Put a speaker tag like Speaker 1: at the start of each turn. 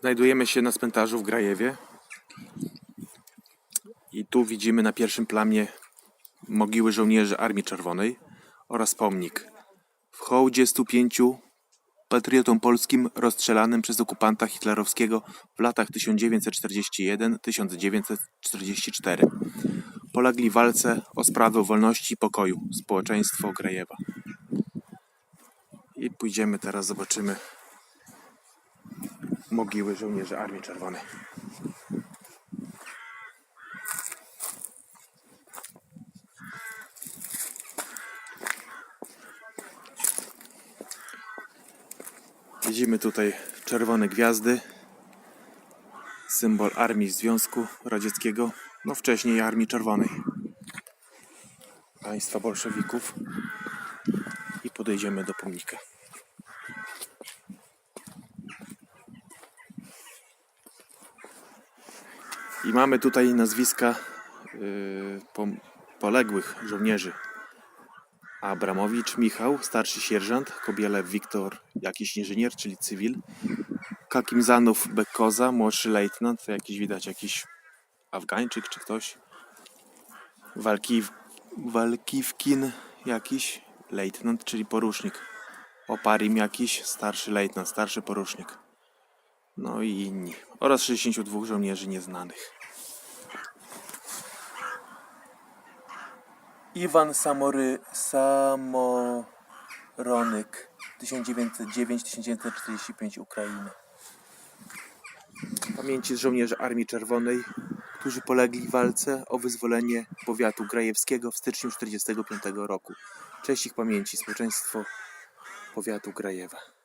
Speaker 1: Znajdujemy się na cmentarzu w Grajewie. I tu widzimy na pierwszym planie mogiły żołnierzy Armii Czerwonej oraz pomnik. W hołdzie 105 patriotom polskim rozstrzelanym przez okupanta hitlerowskiego w latach 1941-1944. Polegli w walce o sprawę wolności i pokoju społeczeństwo Grajewa. I pójdziemy teraz, zobaczymy mogiły żołnierzy Armii Czerwonej. Widzimy tutaj czerwone gwiazdy, symbol Armii Związku Radzieckiego, no wcześniej Armii Czerwonej, państwa bolszewików i podejdziemy do pomnika. I mamy tutaj nazwiska yy, pom- poległych żołnierzy. Abramowicz Michał, starszy sierżant, Kobielew Wiktor, jakiś inżynier, czyli cywil. Kakimzanów Bekoza, młodszy lejtnant, jakiś widać jakiś Afgańczyk czy ktoś. Walkiw, Walkiwkin jakiś lejtnant, czyli porusznik. Oparim jakiś starszy lejtnant, starszy porusznik. No i inni. Oraz 62 żołnierzy nieznanych. Iwan Samory Samoronyk 1909-1945 Ukraina. Pamięci żołnierzy Armii Czerwonej, którzy polegli w walce o wyzwolenie powiatu grajewskiego w styczniu 1945 roku. Cześć ich pamięci, społeczeństwo powiatu Grajewa.